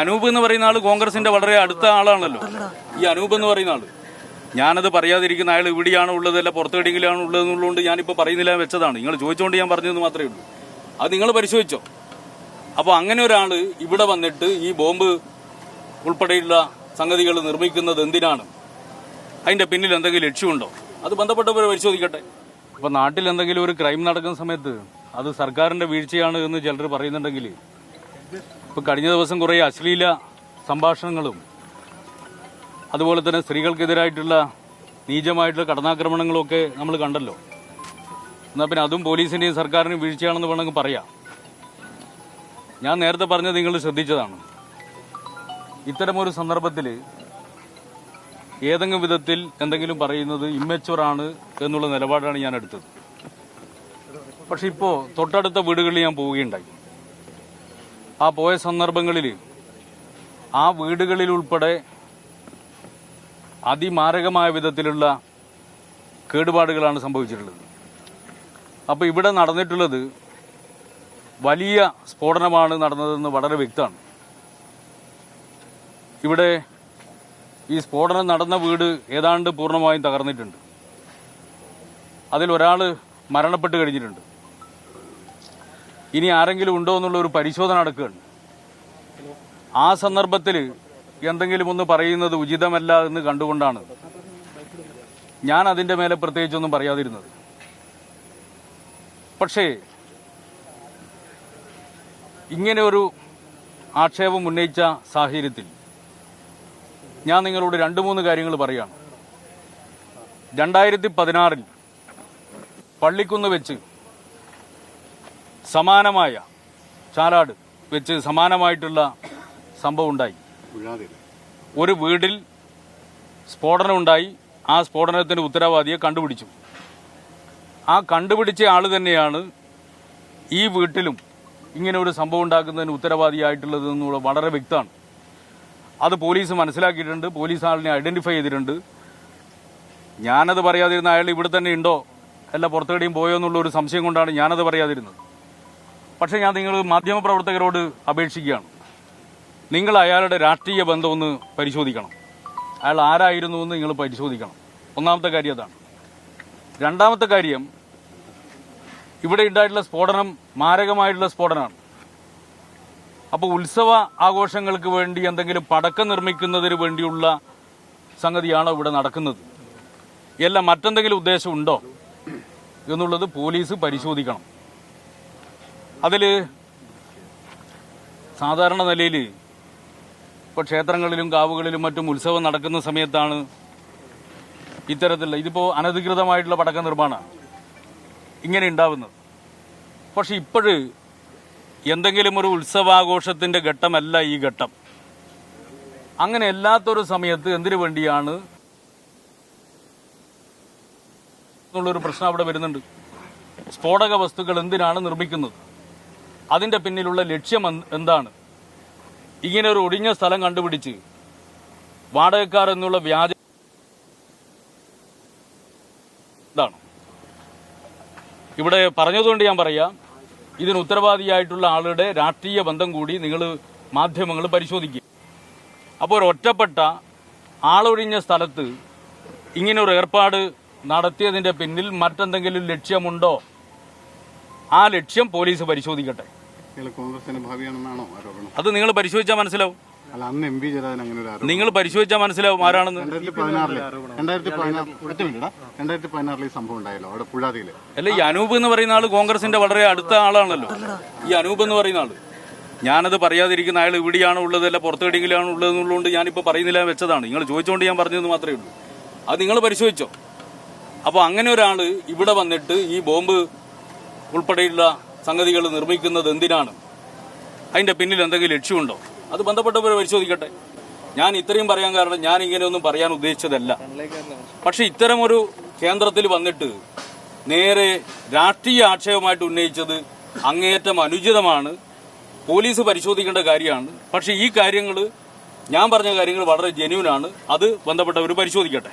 അനൂപ് എന്ന് പറയുന്ന ആൾ കോൺഗ്രസിന്റെ വളരെ അടുത്ത ആളാണല്ലോ. ഈ അനൂപ് എന്ന് പറയുന്ന ആൾ. ഞാനത് പറയാതിരിക്കുന്ന അയാൾ ഇവിടെയാണോ ഉള്ളത് അല്ല പുറത്തെവിടെയെങ്കിലാണ് ഉള്ളത് എന്നുള്ളതുകൊണ്ട് ഞാനിപ്പോൾ പറയുന്നില്ല വെച്ചതാണ്. നിങ്ങൾ ചോദിച്ചുകൊണ്ട് ഞാൻ പറഞ്ഞതെന്ന് മാത്രമേ ഉള്ളൂ. അത് നിങ്ങൾ പരിശോധിച്ചോ. അപ്പോൾ അങ്ങനെ ഒരാൾ ഇവിടെ വന്നിട്ട് ഈ ബോംബ് ഉൾപ്പെടെയുള്ള സംഗതികൾ നിർമ്മിക്കുന്നത് എന്തിനാണ്? അതിന്റെ പിന്നിൽ എന്തെങ്കിലും ലക്ഷ്യമുണ്ടോ? അത് ബന്ധപ്പെട്ടവർ പരിശോധിക്കട്ടെ. ഇപ്പൊ നാട്ടിൽ എന്തെങ്കിലും ഒരു ക്രൈം നടക്കുന്ന സമയത്ത് അത് സർക്കാരിന്റെ വീഴ്ചയാണ് എന്ന് ചിലർ പറയുന്നുണ്ടെങ്കിൽ ഇപ്പൊ കഴിഞ്ഞ ദിവസം കുറേ അശ്ലീല സംഭാഷണങ്ങളും അതുപോലെ തന്നെ സ്ത്രീകൾക്കെതിരായിട്ടുള്ള നീചമായിട്ടുള്ള കടന്നാക്രമണങ്ങളും ഒക്കെ നമ്മൾ കണ്ടല്ലോ. എന്നാൽ പിന്നെ അതും പോലീസിന്റെയും സർക്കാരിനും വീഴ്ചയാണെന്ന് വേണമെങ്കിൽ പറയാം. ഞാൻ നേരത്തെ പറഞ്ഞത് നിങ്ങൾ ശ്രദ്ധിച്ചതാണ്. ഇത്തരമൊരു സന്ദർഭത്തിൽ ഏതെങ്കിലും വിധത്തിൽ എന്തെങ്കിലും പറയുന്നത് ഇമ്മച്ചുവറാണ് എന്നുള്ള നിലപാടാണ് ഞാൻ എടുത്തത്. പക്ഷെ ഇപ്പോൾ തൊട്ടടുത്ത വീടുകളിൽ ഞാൻ പോവുകയുണ്ടായി. ആ പോയ സന്ദർഭങ്ങളിൽ ആ വീടുകളിൽ ഉൾപ്പെടെ അതിമാരകമായ വിധത്തിലുള്ള കേടുപാടുകളാണ് സംഭവിച്ചിട്ടുള്ളത്. അപ്പോൾ ഇവിടെ നടന്നിട്ടുള്ളത് വലിയ സ്ഫോടനമാണ് നടന്നതെന്ന് വളരെ വ്യക്തമാണ്. ഇവിടെ ഈ സ്ഫോടനം നടന്ന വീട് ഏതാണ്ട് പൂർണമായും തകർന്നിട്ടുണ്ട്. അതിൽ ഒരാൾ മരണപ്പെട്ട് കഴിഞ്ഞിട്ടുണ്ട്. ഇനി ആരെങ്കിലും ഉണ്ടോ എന്നുള്ള ഒരു പരിശോധന നടക്കുകയാണ്. ആ സന്ദർഭത്തിൽ എന്തെങ്കിലും ഒന്ന് പറയുന്നത് ഉചിതമല്ല എന്ന് കണ്ടുകൊണ്ടാണ് ഞാൻ അതിന്റെ മേലെ പ്രത്യേകിച്ചൊന്നും പറയാതിരുന്നത്. പക്ഷേ ഇങ്ങനെ ഒരു ആക്ഷേപം ഉന്നയിച്ച സാഹചര്യത്തിൽ ഞാൻ നിങ്ങളോട് രണ്ട് മൂന്ന് കാര്യങ്ങൾ പറയാണ്. രണ്ടായിരത്തി പതിനാറിൽ പള്ളിക്കുന്ന് വെച്ച് സമാനമായ ചാലാട് വെച്ച് സമാനമായിട്ടുള്ള സംഭവം ഉണ്ടായി. ഒരു വീടിൽ സ്ഫോടനം ഉണ്ടായി. ആ സ്ഫോടനത്തിന്റെ ഉത്തരവാദിയെ കണ്ടുപിടിച്ചു. ആ കണ്ടുപിടിച്ച ആൾ തന്നെയാണ് ഈ വീട്ടിലും ഇങ്ങനെ ഒരു സംഭവം ഉണ്ടാക്കുന്നതിന് ഉത്തരവാദിയായിട്ടുള്ളത് എന്നുള്ള വളരെ വ്യക്തമാണ്. അത് പോലീസ് മനസ്സിലാക്കിയിട്ടുണ്ട്. പോലീസ് ആളിനെ ഐഡന്റിഫൈ ചെയ്തിട്ടുണ്ട്. ഞാനത് പറയാതിരുന്ന അയാൾ ഇവിടെ തന്നെ ഉണ്ടോ? അല്ല പുറത്തെവിടെയും പോയോ എന്നുള്ള ഒരു സംശയം കൊണ്ടാണ് ഞാനത് പറയാതിരുന്നത്. പക്ഷേ ഞാൻ നിങ്ങൾ മാധ്യമപ്രവർത്തകരോട് അപേക്ഷിക്കുകയാണ്. നിങ്ങൾ അയാളുടെ രാഷ്ട്രീയ ബന്ധം ഒന്ന് പരിശോധിക്കണം. അയാൾ ആരായിരുന്നു എന്ന് നിങ്ങൾ പരിശോധിക്കണം. ഒന്നാമത്തെ കാര്യം അതാണ്. രണ്ടാമത്തെ കാര്യം ഇവിടെ ഉണ്ടായിട്ടുള്ള സ്ഫോടനം മാരകമായിട്ടുള്ള സ്ഫോടനമാണ്. അപ്പോൾ ഉത്സവ ആഘോഷങ്ങൾക്ക് വേണ്ടി എന്തെങ്കിലും പടക്കം നിർമ്മിക്കുന്നതിന് വേണ്ടിയുള്ള സംഗതിയാണോ ഇവിടെ നടക്കുന്നത്? എല്ലാം മറ്റെന്തെങ്കിലും ഉദ്ദേശമുണ്ടോ? എന്നുള്ളത് പോലീസ് പരിശോധിക്കണം. അതിൽ സാധാരണ നിലയിൽ ഇപ്പോൾ ക്ഷേത്രങ്ങളിലും കാവുകളിലും മറ്റും ഉത്സവം നടക്കുന്ന സമയത്താണ് ഇത്തരത്തിലുള്ള ഇതിപ്പോൾ അനധികൃതമായിട്ടുള്ള പടക്ക നിർമ്മാണമാണ് ഇങ്ങനെ ഉണ്ടാവുന്നത്. പക്ഷെ ഇപ്പോഴ് എന്തെങ്കിലും ഒരു ഉത്സവാഘോഷത്തിന്റെ ഘട്ടമല്ല ഈ ഘട്ടം. അങ്ങനെ അല്ലാത്തൊരു സമയത്ത് എന്തിനു വേണ്ടിയാണ് എന്നുള്ളൊരു പ്രശ്നം അവിടെ വരുന്നുണ്ട്. സ്ഫോടക വസ്തുക്കൾ എന്തിനാണ് നിർമ്മിക്കുന്നത്? അതിന്റെ പിന്നിലുള്ള ലക്ഷ്യം എന്താണ്? ഇങ്ങനെ ഒരു ഒടിഞ്ഞ സ്ഥലം കണ്ടുപിടിച്ച് വാടകക്കാർ എന്നുള്ള വ്യാജ ഇതാണ്. ഇവിടെ പറഞ്ഞതുകൊണ്ട് ഞാൻ പറയാം ഇതിന് ഉത്തരവാദിയായിട്ടുള്ള ആളുടെ രാഷ്ട്രീയ ബന്ധം കൂടി നിങ്ങൾ മാധ്യമങ്ങൾ പരിശോധിക്കുക അപ്പോൾ ഒരു ഒറ്റപ്പെട്ട ആളൊഴിഞ്ഞ സ്ഥലത്ത് ഇങ്ങനെ ഒരു ഏർപ്പാട് നടത്തിയതിന്റെ പിന്നിൽ മറ്റെന്തെങ്കിലും ലക്ഷ്യമുണ്ടോ? ആ ലക്ഷ്യം പോലീസ് പരിശോധിക്കട്ടെ. കോൺഗ്രസിന്റെ ഭാവിയാണെന്നാണോ ആരോപണം? അത് നിങ്ങൾ പരിശോധിച്ചാൽ മനസ്സിലാവും. അല്ല അന്ന് എം പി ജയരാജൻ അങ്ങനെ ഒരു ആരോപണം. നിങ്ങൾ പരിശോധിച്ചാൽ മനസ്സിലാവും ആരാണെന്ന്. രണ്ടായിരത്തി പതിനാറിൽ രണ്ടായിരത്തി പതിനാറ് ഒറ്റ മിനിറ്റ് രണ്ടായിരത്തി പതിനാറിൽ ഈ സംഭവം ഉണ്ടായല്ലോ അവിടെ പുഴാതിയിൽ. അല്ല ഈ അനൂപ് എന്ന് പറയുന്ന ആൾ കോൺഗ്രസിന്റെ വളരെ അടുത്ത ആളാണല്ലോ. ഈ അനൂപ് എന്ന് പറയുന്ന ആൾ. ഞാനത് പറയാതിരിക്കുന്ന അയാൾ ഇവിടെയാണ് ഉള്ളത് അല്ല പുറത്തെവിടെയെങ്കിലാണ് ഉള്ളത് എന്നുള്ളതുകൊണ്ട് ഞാനിപ്പോൾ പറയുന്നില്ല വെച്ചതാണ്. നിങ്ങൾ ചോദിച്ചുകൊണ്ട് ഞാൻ പറഞ്ഞതെന്ന് മാത്രമേ ഉള്ളൂ. അത് നിങ്ങൾ പരിശോധിച്ചോ. അപ്പോൾ അങ്ങനെ ഒരാൾ ഇവിടെ വന്നിട്ട് ഈ ബോംബ് ഉൾപ്പെടെയുള്ള സംഗതികൾ നിർമ്മിക്കുന്നത് എന്തിനാണ്? അതിന്റെ പിന്നിൽ എന്തെങ്കിലും ലക്ഷ്യമുണ്ടോ അത് ബന്ധപ്പെട്ടവരെ പരിശോധിക്കട്ടെ. ഞാൻ ഇത്രയും പറയാൻ കാരണം ഞാൻ ഇങ്ങനെയൊന്നും പറയാൻ ഉദ്ദേശിച്ചതല്ല. പക്ഷെ ഇത്തരമൊരു കേന്ദ്രത്തിൽ വന്നിട്ട് നേരെ രാഷ്ട്രീയ ആക്ഷേപമായിട്ട് ഉന്നയിച്ചത് അങ്ങേയറ്റം അനുചിതമാണ്. പോലീസ് പരിശോധിക്കേണ്ട കാര്യമാണ്. പക്ഷെ ഈ കാര്യങ്ങൾ ഞാൻ പറഞ്ഞ കാര്യങ്ങൾ വളരെ ജെന്യൂനാണ് അത് ബന്ധപ്പെട്ടവർ പരിശോധിക്കട്ടെ.